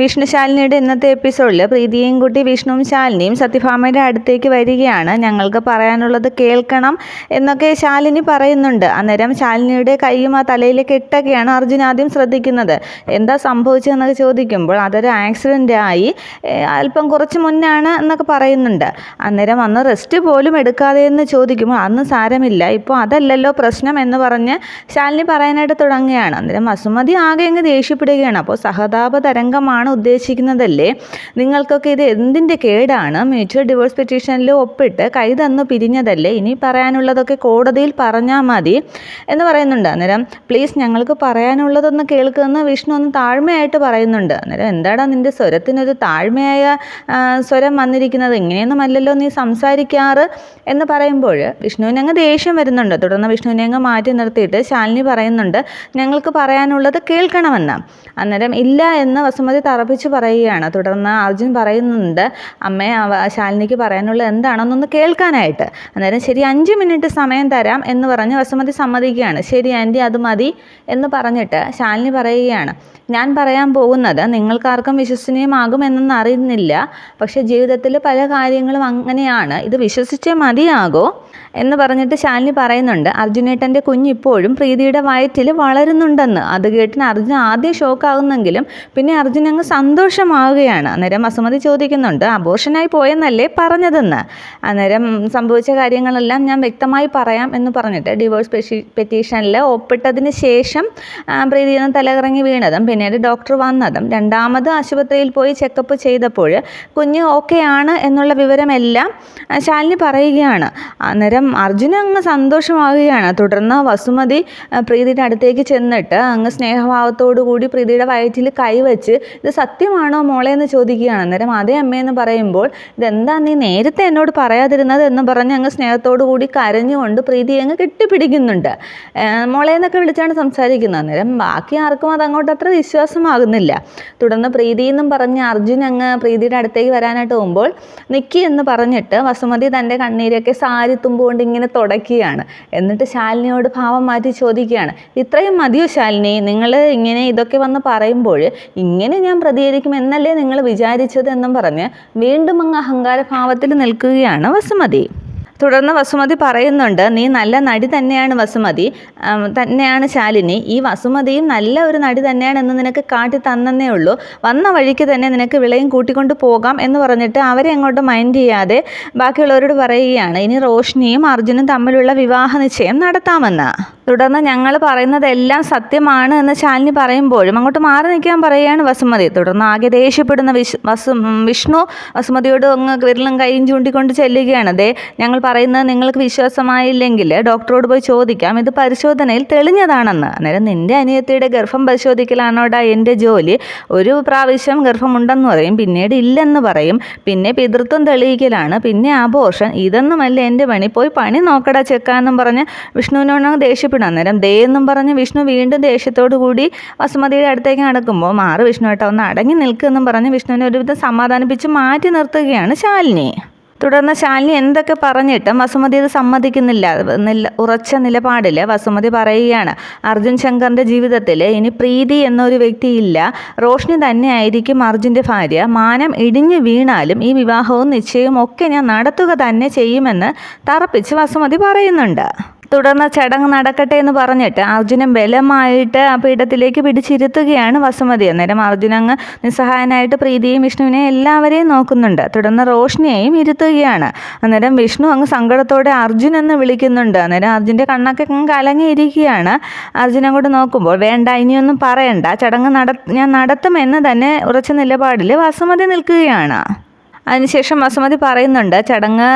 വിഷ്ണു ശാലിനിയുടെ ഇന്നത്തെ എപ്പിസോഡിൽ പ്രീതിയും കുട്ടി വിഷ്ണുവും ശാലിനിയും സത്യഭാമയുടെ അടുത്തേക്ക് വരികയാണ്. ഞങ്ങൾക്ക് പറയാനുള്ളത് കേൾക്കണം എന്നൊക്കെ ശാലിനി പറയുന്നുണ്ട്. അന്നേരം ശാലിനിയുടെ കൈയും ആ തലയിലേക്ക് ഇട്ടൊക്കെയാണ് അർജുൻ ആദ്യം ശ്രദ്ധിക്കുന്നത്. എന്താ സംഭവിച്ചതെന്നൊക്കെ ചോദിക്കുമ്പോൾ അതൊരു ആക്സിഡന്റ് ആയി അല്പം കുറച്ച് മുന്നാണ് എന്നൊക്കെ പറയുന്നുണ്ട്. അന്നേരം അന്ന് റെസ്റ്റ് പോലും എടുക്കാതെ എന്ന് ചോദിക്കുമ്പോൾ അന്ന് സാരമില്ല. ഇപ്പോൾ അതല്ലല്ലോ പ്രശ്നം എന്ന് പറഞ്ഞ് ശാലിനി പറയാനായിട്ട് തുടങ്ങുകയാണ്. അന്നേരം അസുമതി ആകെ അങ്ങ് ദേഷ്യപ്പെടുകയാണ്. അപ്പോൾ സഹതാപ തരംഗമാണ് ഉദ്ദേശിക്കുന്നതല്ലേ? നിങ്ങൾക്കൊക്കെ ഇത് എന്തിന്റെ കേടാണ്? മ്യൂച്വൽ ഡിവോഴ്സ് പെറ്റീഷനിൽ ഒപ്പിട്ട് കൈ തന്നു പിരിഞ്ഞതല്ലേ? ഇനി പറയാനുള്ളതൊക്കെ കോടതിയിൽ പറഞ്ഞാൽ മതി എന്ന് പറയുന്നുണ്ട് അന്നേരം. പ്ലീസ് ഞങ്ങൾക്ക് പറയാനുള്ളതൊന്ന് കേൾക്കുമെന്ന് വിഷ്ണു ഒന്ന് താഴ്മയായിട്ട് പറയുന്നുണ്ട്. അന്നേരം എന്താടാ നിന്റെ സ്വരത്തിനൊരു താഴ്മയായ സ്വരം വന്നിരിക്കുന്നത്? ഇങ്ങനെയൊന്നുമല്ലല്ലോ നീ സംസാരിക്കാറ് എന്ന് പറയുമ്പോൾ വിഷ്ണുവിന് അങ്ങ് ദേഷ്യം വരുന്നുണ്ട്. തുടർന്ന് വിഷ്ണുവിനെ അങ്ങ് മാറ്റി നിർത്തിയിട്ട് ശാലിനി പറയുന്നുണ്ട് ഞങ്ങൾക്ക് പറയാനുള്ളത് കേൾക്കണമെന്ന്. അന്നേരം ഇല്ല എന്ന് വസുമതി തറപ്പിച്ച് പറയുകയാണ്. തുടർന്ന് അർജുൻ പറയുന്നുണ്ട് അമ്മയെ ശാലിനിക്ക് പറയാനുള്ള എന്താണെന്നൊന്ന് കേൾക്കാനായിട്ട്. അന്നേരം ശരി അഞ്ച് മിനിറ്റ് സമയം തരാം എന്ന് പറഞ്ഞ് വസുമതി സമ്മതിക്കുകയാണ്. ശരി ആന്റി അത് മതി എന്ന് പറഞ്ഞിട്ട് ശാലിനി പറയുകയാണ്. ഞാൻ പറയാൻ പോകുന്നത് നിങ്ങൾക്കാർക്കും വിശ്വസനീയമാകുമെന്നൊന്നും അറിയുന്നില്ല. പക്ഷേ ജീവിതത്തിൽ പല കാര്യങ്ങളും അങ്ങനെയാണ്. ഇത് വിശ്വസിച്ചേ മതിയാകോ എന്ന് പറഞ്ഞിട്ട് ശാലിനി പറയുന്നുണ്ട്. അർജുനേട്ടന്റെ കുഞ്ഞിപ്പോഴും പ്രീതിയുടെ വയറ്റിൽ വളരുന്നുണ്ടെന്ന്. അത് കേട്ടിന് അർജുൻ ആദ്യം ഷോക്കാകുന്നെങ്കിലും പിന്നെ അർജുൻ അങ്ങ് സന്തോഷമാവുകയാണ്. അന്നേരം വസുമതി ചോദിക്കുന്നുണ്ട് അബോഷനായി പോയെന്നല്ലേ പറഞ്ഞതെന്ന്? അന്നേരം സംഭവിച്ച കാര്യങ്ങളെല്ലാം ഞാൻ വ്യക്തമായി പറയാം എന്ന് പറഞ്ഞിട്ട് ഡിവോഴ്സ് പെഷി പെറ്റീഷനിൽ ഒപ്പിട്ടതിന് ശേഷം പ്രീതി നിന്ന് തലകറങ്ങി വീണതും പിന്നീട് ഡോക്ടർ വന്നതും രണ്ടാമത് ആശുപത്രിയിൽ പോയി ചെക്കപ്പ് ചെയ്തപ്പോൾ കുഞ്ഞ് ഓക്കെ ആണ് എന്നുള്ള വിവരമെല്ലാം ശാലിനി പറയുകയാണ്. അന്നേരം അർജുന അങ്ങ് സന്തോഷമാവുകയാണ്. തുടർന്ന് വസുമതി പ്രീതിയുടെ അടുത്തേക്ക് ചെന്നിട്ട് അങ്ങ് സ്നേഹഭാവത്തോടു കൂടി പ്രീതിയുടെ വയറ്റിൽ കൈവച്ച് ഇത് സത്യമാണോ മോളെ എന്ന് ചോദിക്കുകയാണ്. അന്നേരം അതേ അമ്മയെന്ന് പറയുമ്പോൾ ഇതെന്താ നീ നേരത്തെ എന്നോട് പറയാതിരുന്നത്? എന്ന് പറഞ്ഞ് അങ്ങ് സ്നേഹത്തോടു കൂടി കരഞ്ഞുകൊണ്ട് പ്രീതി അങ്ങ് കെട്ടിപ്പിടിക്കുന്നുണ്ട്. മോളെ എന്നൊക്കെ വിളിച്ചാണ് സംസാരിക്കുന്നത്. അന്നേരം ബാക്കി ആർക്കും അതങ്ങോട്ട് അത്ര വിശ്വാസമാകുന്നില്ല. തുടർന്ന് പ്രീതി എന്നും പറഞ്ഞ് അർജുൻ അങ്ങ് പ്രീതിയുടെ അടുത്തേക്ക് വരാനായിട്ട് പോകുമ്പോൾ നിക്കി എന്ന് പറഞ്ഞിട്ട് വസുമതി തന്റെ കണ്ണീരൊക്കെ സാരി തുമ്പുകൊണ്ട് ഇങ്ങനെ തുടക്കുകയാണ് എന്നിട്ട് ശാലിനിയോട് ഭാവം മാറ്റി ചോദിക്കുകയാണ്. ഇത്രയും മതിയോ ശാലിനി? നിങ്ങൾ ഇങ്ങനെ ഇതൊക്കെ വന്ന് പറയുമ്പോൾ ഇങ്ങനെ ഞാൻ പ്രതികരിക്കും എന്നല്ലേ നിങ്ങൾ വിചാരിച്ചത് എന്നും പറഞ്ഞ് വീണ്ടും അങ്ങ് അഹങ്കാരഭാവത്തിൽ നിൽക്കുകയാണ് വസുമതി. തുടർന്ന് വസുമതി പറയുന്നുണ്ട് നീ നല്ല നടി തന്നെയാണ് വസുമതി. തന്നെയാണ് ശാലിനി. ഈ വസുമതിയും നല്ല ഒരു നടി തന്നെയാണെന്ന് നിനക്ക് കാട്ടി തന്നേ ഉള്ളൂ. വന്ന വഴിക്ക് തന്നെ നിനക്ക് വിളയും കൂട്ടിക്കൊണ്ട് പോകാം എന്ന് പറഞ്ഞിട്ട് അവരെ അങ്ങോട്ട് മൈൻഡ് ചെയ്യാതെ ബാക്കിയുള്ളവരോട് പറയുകയാണ് ഇനി റോഷ്നിയും അർജുനും തമ്മിലുള്ള വിവാഹ നിശ്ചയം നടത്താമെന്ന്. തുടർന്ന് ഞങ്ങൾ പറയുന്നതെല്ലാം സത്യമാണ് എന്ന് ശാലിനി പറയുമ്പോഴും അങ്ങോട്ട് മാറി നിൽക്കാൻ പറയുകയാണ് വസുമതി. തുടർന്ന് ആകെ ദേഷ്യപ്പെടുന്ന വിശ് വസു വിഷ്ണു വസുമതിയോട് അങ്ങ് വിരലും കൈയും ചൂണ്ടിക്കൊണ്ട് ചെല്ലുകയാണ്. ദേ ഞങ്ങൾ പറയുന്നത് നിങ്ങൾക്ക് വിശ്വാസമായില്ലെങ്കിൽ ഡോക്ടറോട് പോയി ചോദിക്കാം. ഇത് പരിശോധനയിൽ തെളിഞ്ഞതാണെന്ന്. അന്നേരം നിന്റെ അനിയത്തിയുടെ ഗർഭം പരിശോധിക്കലാണോടാ എന്റെ ജോലി? ഒരു പ്രാവശ്യം ഗർഭമുണ്ടെന്ന് പറയും പിന്നീട് ഇല്ലെന്ന് പറയും. പിന്നെ പിതൃത്വം തെളിയിക്കലാണ് പിന്നെ ആഘോഷം ഇതൊന്നുമല്ല എന്റെ പണി. പോയി പണി നോക്കടാ ചെക്കാന്നും പറഞ്ഞ് വിഷ്ണുവിനോട് അങ്ങ് ദേഷ്യപ്പെടും അന്നേരം ദേ എന്നും പറഞ്ഞ് വിഷ്ണു വീണ്ടും ദേഷ്യത്തോടു കൂടി വസുമതിയുടെ അടുത്തേക്ക് നടക്കുമ്പോൾ മാറ് വിഷ്ണു ഏട്ടാ ഒന്ന് അടങ്ങി നിൽക്കുമെന്നും പറഞ്ഞ് വിഷ്ണുവിനെ ഒരുവിധം സമാധാനിപ്പിച്ച് മാറ്റി നിർത്തുകയാണ് ശാലിനി. തുടർന്ന് ശാലിനി എന്തൊക്കെ പറഞ്ഞിട്ടും വസുമതി ഇത് സമ്മതിക്കുന്നില്ല. നില ഉറച്ച നിലപാടിൽ വസുമതി പറയുകയാണ് അർജുൻ ശങ്കറിന്റെ ജീവിതത്തിൽ ഇനി പ്രീതി എന്നൊരു വ്യക്തിയില്ല. റോഷ്നി തന്നെയായിരിക്കും അർജുന്റെ ഭാര്യ. മാനം ഇടിഞ്ഞു വീണാലും ഈ വിവാഹവും നിശ്ചയവും ഒക്കെ ഞാൻ നടത്തുക തന്നെ ചെയ്യുമെന്ന് തറപ്പിച്ച് വസുമതി പറയുന്നുണ്ട്. തുടർന്ന് ചടങ്ങ് നടക്കട്ടെ എന്ന് പറഞ്ഞിട്ട് അർജുനൻ ബലമായിട്ട് ആ പീഠത്തിലേക്ക് പിടിച്ചിരുത്തുകയാണ് വസുമതി. അന്നേരം അർജുൻ അങ്ങ് നിസ്സഹായനായിട്ട് പ്രീതിയും വിഷ്ണുവിനെ എല്ലാവരെയും നോക്കുന്നുണ്ട്. തുടർന്ന് റോഷ്നിയെയും ഇരുത്തുകയാണ്. അന്നേരം വിഷ്ണു അങ്ങ് സങ്കടത്തോടെ അർജുൻ എന്ന് വിളിക്കുന്നുണ്ട്. അന്നേരം അർജുന്റെ കണ്ണൊക്കെ കലങ്ങിയിരിക്കുകയാണ്. അർജുൻ അങ്ങോട്ട് നോക്കുമ്പോൾ വേണ്ട ഇനിയൊന്നും പറയണ്ട. ചടങ്ങ് നട ഞാൻ നടത്തുമെന്ന് തന്നെ ഉറച്ച നിലപാടിൽ വസുമതി നിൽക്കുകയാണ്. അതിനുശേഷം വസുമതി പറയുന്നുണ്ട് ചടങ്ങ്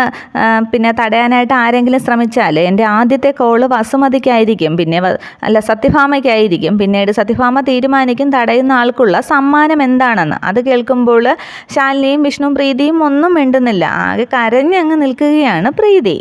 പിന്നെ തടയാനായിട്ട് ആരെങ്കിലും ശ്രമിച്ചാൽ എന്റെ ആദ്യത്തെ കോൾ വസുമതിക്കായിരിക്കും പിന്നെ അല്ല സത്യഭാമയ്ക്കായിരിക്കും. പിന്നീട് സത്യഭാമ തീരുമാനിക്കും തടയുന്ന ആൾക്കുള്ള സമ്മാനം എന്താണെന്ന്. അത് കേൾക്കുമ്പോൾ ശാലിനിയും വിഷ്ണു പ്രീതിയും ഒന്നും മിണ്ടുന്നില്ല. ആകെ കരഞ്ഞങ്ങ് നിൽക്കുകയാണ് പ്രീതി.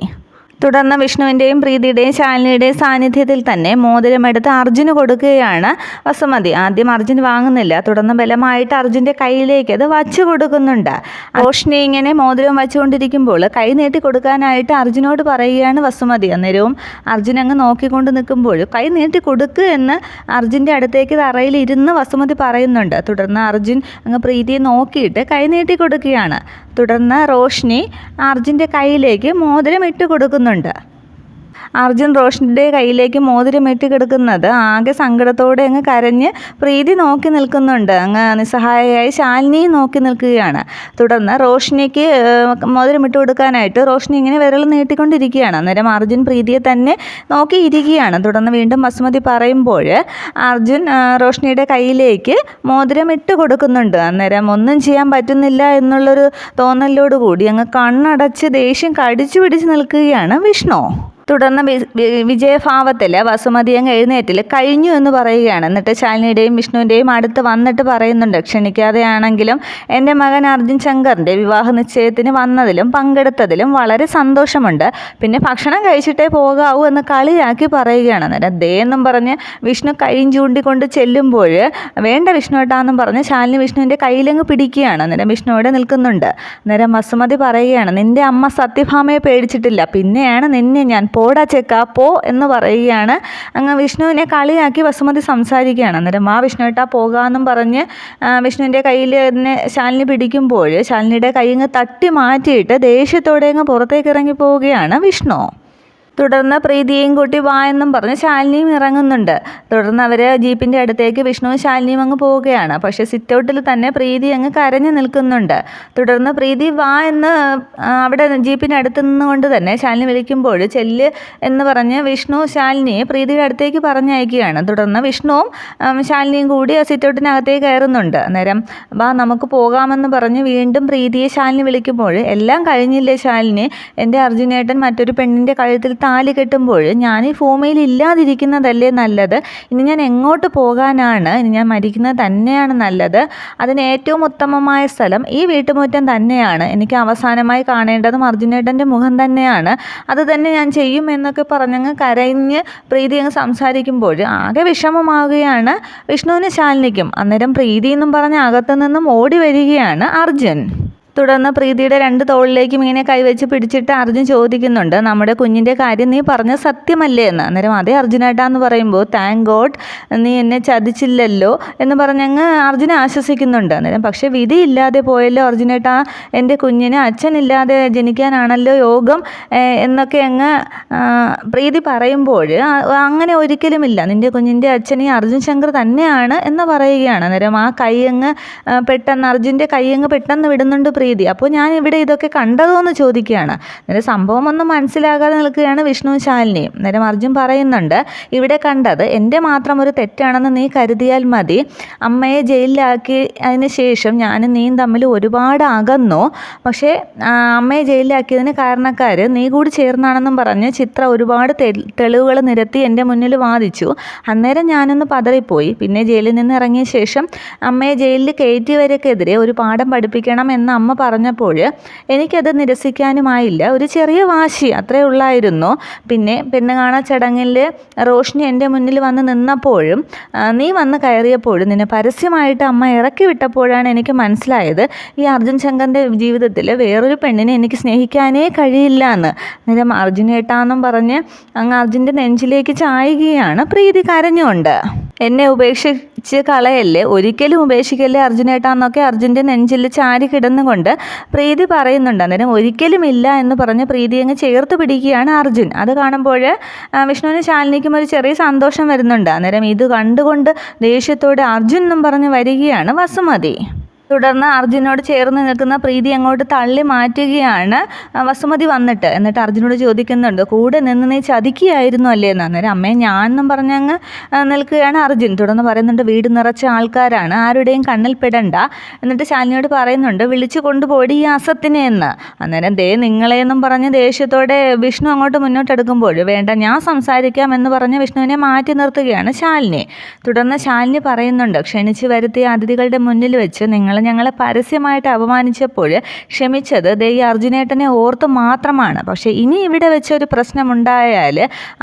തുടർന്ന് വിഷ്ണുവിന്റെയും പ്രീതിയുടെയും ശാലിനിയുടെയും സാന്നിധ്യത്തിൽ തന്നെ മോതിരമെടുത്ത് അർജുന് കൊടുക്കുകയാണ് വസുമതി. ആദ്യം അർജുൻ വാങ്ങുന്നില്ല. തുടർന്ന് ബലമായിട്ട് അർജുന്റെ കയ്യിലേക്ക് അത് വച്ചു കൊടുക്കുന്നുണ്ട്. റോഷിനി ഇങ്ങനെ മോതിരം വച്ചുകൊണ്ടിരിക്കുമ്പോൾ കൈ നീട്ടി കൊടുക്കാനായിട്ട് അർജുനോട് പറയുകയാണ് വസുമതി. അന്നേരവും അർജുൻ അങ്ങ് നോക്കിക്കൊണ്ട് നിൽക്കുമ്പോൾ കൈ നീട്ടി കൊടുക്കുക എന്ന് അർജുന്റെ അടുത്തേക്ക് തറയിൽ ഇരുന്ന് വസുമതി പറയുന്നുണ്ട്. തുടർന്ന് അർജുൻ അങ്ങ് പ്രീതിയെ നോക്കിയിട്ട് കൈ നീട്ടി കൊടുക്കുകയാണ്. തുടർന്ന് റോഷ്നി അർജുന്റെ കയ്യിലേക്ക് മോതിരം ഇട്ട് കൊടുക്കുന്നുണ്ട് അർജുൻ റോഷന്റെ കയ്യിലേക്ക് മോതിരം കിടക്കുന്നത് ആകെ സങ്കടത്തോടെ അങ്ങ് കരഞ്ഞ് പ്രീതി നോക്കി നിൽക്കുന്നുണ്ട്. അങ്ങ് നിസ്സഹായയായി ശാലിനി നോക്കി നിൽക്കുകയാണ്. തുടർന്ന് റോഷിനിക്ക് മോതിരം ഇട്ട് കൊടുക്കാനായിട്ട് റോഷിനി ഇങ്ങനെ വിരൽ നീട്ടിക്കൊണ്ടിരിക്കുകയാണ്. അന്നേരം അർജുൻ പ്രീതിയെ തന്നെ നോക്കിയിരിക്കുകയാണ് തുടർന്ന് വീണ്ടും ബസുമതി പറയുമ്പോൾ അർജുൻ റോഷിനിയുടെ കയ്യിലേക്ക് മോതിരം ഇട്ട് കൊടുക്കുന്നുണ്ട്. അന്നേരം ഒന്നും ചെയ്യാൻ പറ്റുന്നില്ല എന്നുള്ളൊരു തോന്നലോടുകൂടി അങ്ങ് കണ്ണടച്ച് ദേഷ്യം കടിച്ചു പിടിച്ച് നിൽക്കുകയാണ് വിഷ്ണു. തുടർന്ന് വിജയഭാവത്തിൽ വസുമതി അങ്ങ് എഴുന്നേറ്റിൽ കഴിഞ്ഞു എന്ന് പറയുകയാണ്. എന്നിട്ട് ശാലിനിയുടെയും വിഷ്ണുവിന്റെയും അടുത്ത് വന്നിട്ട് പറയുന്നുണ്ട് ക്ഷണിക്കാതെയാണെങ്കിലും എന്റെ മകൻ അർജുൻ ശങ്കറിന്റെ വിവാഹ നിശ്ചയത്തിന് വന്നതിലും പങ്കെടുത്തതിലും വളരെ സന്തോഷമുണ്ട്. പിന്നെ ഭക്ഷണം കഴിച്ചിട്ടേ പോകാവൂ എന്ന് കളിയാക്കി പറയുകയാണ്. അന്നേരം ദേ എന്നും പറഞ്ഞ് വിഷ്ണു കൈയും ചൂണ്ടിക്കൊണ്ട് ചെല്ലുമ്പോൾ വേണ്ട വിഷ്ണു ഏട്ടാന്നും പറഞ്ഞ് ശാലിനി വിഷ്ണുവിന്റെ കയ്യിലങ്ങ് പിടിക്കുകയാണ്. അന്നേരം വിഷ്ണു അവിടെ നിൽക്കുന്നുണ്ട്. അന്നേരം വസുമതി പറയുകയാണ് നിന്റെ അമ്മ സത്യഭാമയെ പേടിച്ചിട്ടില്ല. പിന്നെയാണ് നിന്നെ ഞാൻ പോടാ ചെക്ക പോ എന്ന് പറയുകയാണ്. അങ്ങ് വിഷ്ണുവിനെ കളിയാക്കി വസുമതി സംസാരിക്കുകയാണ്. അന്നേരം ആ വിഷ്ണു ഏട്ടാ പോകാമെന്നും പറഞ്ഞ് വിഷ്ണുവിന്റെ കയ്യിൽ തന്നെ ശാലിനി പിടിക്കുമ്പോൾ ശാലിനിയുടെ കൈ അങ്ങ് തട്ടി മാറ്റിയിട്ട് ദേഷ്യത്തോടെ അങ്ങ് പുറത്തേക്ക് ഇറങ്ങി പോവുകയാണ് വിഷ്ണു. തുടർന്ന് പ്രീതിയെയും കൂട്ടി വാ എന്നും പറഞ്ഞ് ശാലിനിയും ഇറങ്ങുന്നുണ്ട്. തുടർന്ന് അവർ ജീപ്പിന്റെ അടുത്തേക്ക് വിഷ്ണുവും ശാലിനിയും അങ്ങ് പോവുകയാണ്. പക്ഷേ സിറ്റൗട്ടിൽ തന്നെ പ്രീതി അങ്ങ് കരഞ്ഞു നിൽക്കുന്നുണ്ട്. തുടർന്ന് പ്രീതി വാ എന്ന് അവിടെ ജീപ്പിന്റെ അടുത്ത് നിന്നുകൊണ്ട് തന്നെ ശാലിനി വിളിക്കുമ്പോൾ ചെല്ല് എന്ന് പറഞ്ഞ് വിഷ്ണു ശാലിനിയെ പ്രീതിയുടെ അടുത്തേക്ക് പറഞ്ഞയക്കുകയാണ്. തുടർന്ന് വിഷ്ണുവും ശാലിനിയും കൂടി ആ സിറ്റൗട്ടിനകത്തേക്ക് കയറുന്നുണ്ട്. അന്നേരം വാ നമുക്ക് പോകാമെന്ന് പറഞ്ഞ് വീണ്ടും പ്രീതിയെ ശാലിനി വിളിക്കുമ്പോൾ എല്ലാം കഴിഞ്ഞില്ലേ ശാലിനി? എന്റെ അർജുനേട്ടൻ മറ്റൊരു പെണ്ണിന്റെ കഴുത്തിൽ താലി കെട്ടുമ്പോൾ ഞാൻ ഈ ഭൂമിയിൽ ഇല്ലാതിരിക്കുന്നതല്ലേ നല്ലത്? ഇനി ഞാൻ എങ്ങോട്ട് പോകാനാണ്? ഇനി ഞാൻ മരിക്കുന്നത് തന്നെയാണ് നല്ലത്. അതിന് ഏറ്റവും ഉത്തമമായ സ്ഥലം ഈ വീട്ടുമുറ്റം തന്നെയാണ്. എനിക്ക് അവസാനമായി കാണേണ്ടതും അർജുനേട്ടന്റെ മുഖം തന്നെയാണ്. അത് തന്നെ ഞാൻ ചെയ്യും എന്നൊക്കെ പറഞ്ഞങ്ങ് കരഞ്ഞ് പ്രീതി അങ്ങ് സംസാരിക്കുമ്പോൾ ആകെ വിഷമമാവുകയാണ് വിഷ്ണുവിന് ശാലിനിക്കും. അന്നേരം പ്രീതി എന്നും പറഞ്ഞ് അകത്തു നിന്നും ഓടി വരികയാണ് അർജുൻ. തുടർന്ന് പ്രീതിയുടെ രണ്ട് തോളിലേക്കും ഇങ്ങനെ കൈവച്ച് പിടിച്ചിട്ട് അർജുൻ ചോദിക്കുന്നുണ്ട് നമ്മുടെ കുഞ്ഞിന്റെ കാര്യം നീ പറഞ്ഞ സത്യമല്ലേ? എന്ന്. അന്നേരം അതേ അർജുനേട്ടാ എന്ന് പറയുമ്പോൾ താങ്ക് ഗോഡ് നീ എന്നെ ചതിച്ചില്ലല്ലോ എന്ന് പറഞ്ഞങ്ങ് അർജുനെ ആശ്വസിക്കുന്നുണ്ട്. അന്നേരം പക്ഷേ വിധിയില്ലാതെ പോയല്ലോ അർജുനേട്ടാ എന്റെ കുഞ്ഞിന് അച്ഛനില്ലാതെ ജനിക്കാനാണല്ലോ യോഗം എന്നൊക്കെ അങ്ങ് പ്രീതി പറയുമ്പോൾ അങ്ങനെ ഒരിക്കലുമില്ല. നിന്റെ കുഞ്ഞിന്റെ അച്ഛൻ ഈ അർജുൻ ശങ്കർ തന്നെയാണ് എന്ന് പറയുകയാണ്. അന്നേരം ആ കൈ അങ്ങ് പെട്ടെന്ന് അർജുന്റെ കൈയങ്ങ് പെട്ടെന്ന് വിടുന്നുണ്ട് പ്രീതി. അപ്പോൾ ഞാൻ ഇവിടെ ഇതൊക്കെ കണ്ടതോ എന്ന് ചോദിക്കുകയാണ്. അന്നേരം സംഭവം ഒന്നും മനസ്സിലാകാതെ നിൽക്കുകയാണ് വിഷ്ണു ശാലിനിയും. അന്നേരം അർജുൻ പറയുന്നുണ്ട് ഇവിടെ കണ്ടത് എന്റെ മാത്രം ഒരു തെറ്റാണെന്ന് നീ കരുതിയാൽ മതി. അമ്മയെ ജയിലിലാക്കി അതിന് ശേഷം ഞാനും നീയും തമ്മിൽ ഒരുപാട് അകന്നു. പക്ഷേ അമ്മയെ ജയിലിലാക്കിയതിന് കാരണക്കാർ നീ കൂടി ചേർന്നാണെന്നും പറഞ്ഞ് ചിത്ര ഒരുപാട് തെളിവുകൾ നിരത്തി എന്റെ മുന്നിൽ വാദിച്ചു. അന്നേരം ഞാനൊന്ന് പതറിപ്പോയി. പിന്നെ ജയിലിൽ നിന്ന് ഇറങ്ങിയ ശേഷം അമ്മയെ ജയിലിൽ കയറ്റിയവർക്കെതിരെ ഒരു പാഠം പഠിപ്പിക്കണം എന്ന് അമ്മ പറഞ്ഞപ്പോൾ എനിക്കത് നിരസിക്കാനുമായില്ല. ഒരു ചെറിയ വാശി അത്രേ ഉള്ളായിരുന്നു. പിന്നെ പെണ്ണുകാണ ചടങ്ങിൽ റോഷ്നി എന്റെ മുന്നിൽ വന്ന് നിന്നപ്പോഴും നീ വന്ന് കയറിയപ്പോഴും നിന്നെ പരസ്യമായിട്ട് അമ്മ ഇറക്കി വിട്ടപ്പോഴാണ് എനിക്ക് മനസ്സിലായത് ഈ അർജുൻ ശങ്കറിന്റെ ജീവിതത്തിൽ വേറൊരു പെണ്ണിനെ എനിക്ക് സ്നേഹിക്കാനേ കഴിയില്ല എന്ന്. നേരം അർജുനേട്ടാന്നും പറഞ്ഞ് അങ്ങ് അർജുന്റെ നെഞ്ചിലേക്ക് ചായുകയാണ്. പ്രീതി കരഞ്ഞുകൊണ്ട് എന്നെ ഉപേക്ഷിച്ച് കളയല്ലേ? ഒരിക്കലും ഉപേക്ഷിക്കല്ലേ അർജുനേട്ടാന്നൊക്കെ അർജുന്റെ നെഞ്ചിൽ ചാരി കിടന്നുകൊണ്ട് പ്രീതി പറയുന്നുണ്ട്. അന്നേരം ഒരിക്കലും ഇല്ല എന്ന് പറഞ്ഞ് പ്രീതി അങ്ങ് ചേർത്ത് പിടിക്കുകയാണ് അർജുൻ. അത് കാണുമ്പോൾ വിഷ്ണുവിന് ശാലിനിക്കും ഒരു ചെറിയ സന്തോഷം വരുന്നുണ്ട്. അന്നേരം ഇത് കണ്ടുകൊണ്ട് ദേഷ്യത്തോടെ അർജുൻ എന്നും പറഞ്ഞ് വരികയാണ് വസുമതി. തുടർന്ന് അർജുനോട് ചേർന്ന് നിൽക്കുന്ന പ്രീതി അങ്ങോട്ട് തള്ളി മാറ്റുകയാണ്. വസുമതി വന്നിട്ട് എന്നിട്ട് അർജുനോട് ചോദിക്കുന്നുണ്ട് കൂടെ നിന്ന് നീ ചതിക്കുകയായിരുന്നു അല്ലേ? എന്ന് അന്നേരം അമ്മയെ ഞാനെന്നും പറഞ്ഞങ്ങ് നിൽക്കുകയാണ് അർജുൻ. തുടർന്ന് പറയുന്നുണ്ട് വീട് നിറച്ച ആൾക്കാരാണ് ആരുടെയും കണ്ണിൽ പെടണ്ട. എന്നിട്ട് ശാലിനിയോട് പറയുന്നുണ്ട് വിളിച്ചു കൊണ്ടുപോയി ഈ അസത്തിനെ എന്ന്. അന്നേരം ദേ നിങ്ങളെന്നും പറഞ്ഞ് ദേഷ്യത്തോടെ വിഷ്ണു അങ്ങോട്ട് മുന്നോട്ട് എടുക്കുമ്പോൾ വേണ്ട ഞാൻ സംസാരിക്കാം എന്ന് പറഞ്ഞ് വിഷ്ണുവിനെ മാറ്റി നിർത്തുകയാണ് ശാലിനി. തുടർന്ന് ശാലിനി പറയുന്നുണ്ട് ക്ഷണിച്ച് വരുത്തിയ അതിഥികളുടെ മുന്നിൽ വെച്ച് നിങ്ങളെ ഞങ്ങളെ പരസ്യമായിട്ട് അപമാനിച്ചപ്പോൾ ക്ഷമിച്ചത് ദേ അർജുനേട്ടനെ ഓർത്ത് മാത്രമാണ്. പക്ഷേ ഇനി ഇവിടെ വെച്ചൊരു പ്രശ്നമുണ്ടായാൽ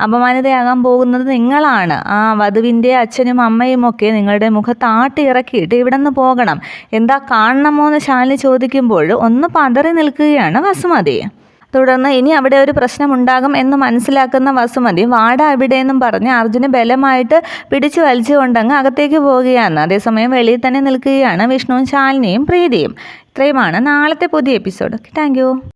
അപമാനിതയാകാൻ പോകുന്നത് നിങ്ങളാണ്. ആ വധുവിന്റെ അച്ഛനും അമ്മയും ഒക്കെ നിങ്ങളുടെ മുഖത്ത് ആട്ടി ഇറക്കിയിട്ട് ഇവിടെ നിന്ന് പോകണം. എന്താ കാണണമോ എന്ന് ശാലിനി ചോദിക്കുമ്പോൾ ഒന്ന് പതറി നിൽക്കുകയാണ് വസുമതി. തുടർന്ന് ഇനി അവിടെ ഒരു പ്രശ്നമുണ്ടാകും എന്ന് മനസ്സിലാക്കുന്ന വസുമതി വാട എവിടെയെന്നും പറഞ്ഞ് അർജുനെ ബലമായിട്ട് പിടിച്ചു വലിച്ചുകൊണ്ടങ്ങ് അകത്തേക്ക് പോവുകയാണ്. അതേസമയം വെളിയിൽ തന്നെ നിൽക്കുകയാണ് വിഷ്ണുവും ശാലിനിയും പ്രീതിയും. ഇത്രയുമാണ് നാളത്തെ പുതിയ എപ്പിസോഡ്. താങ്ക്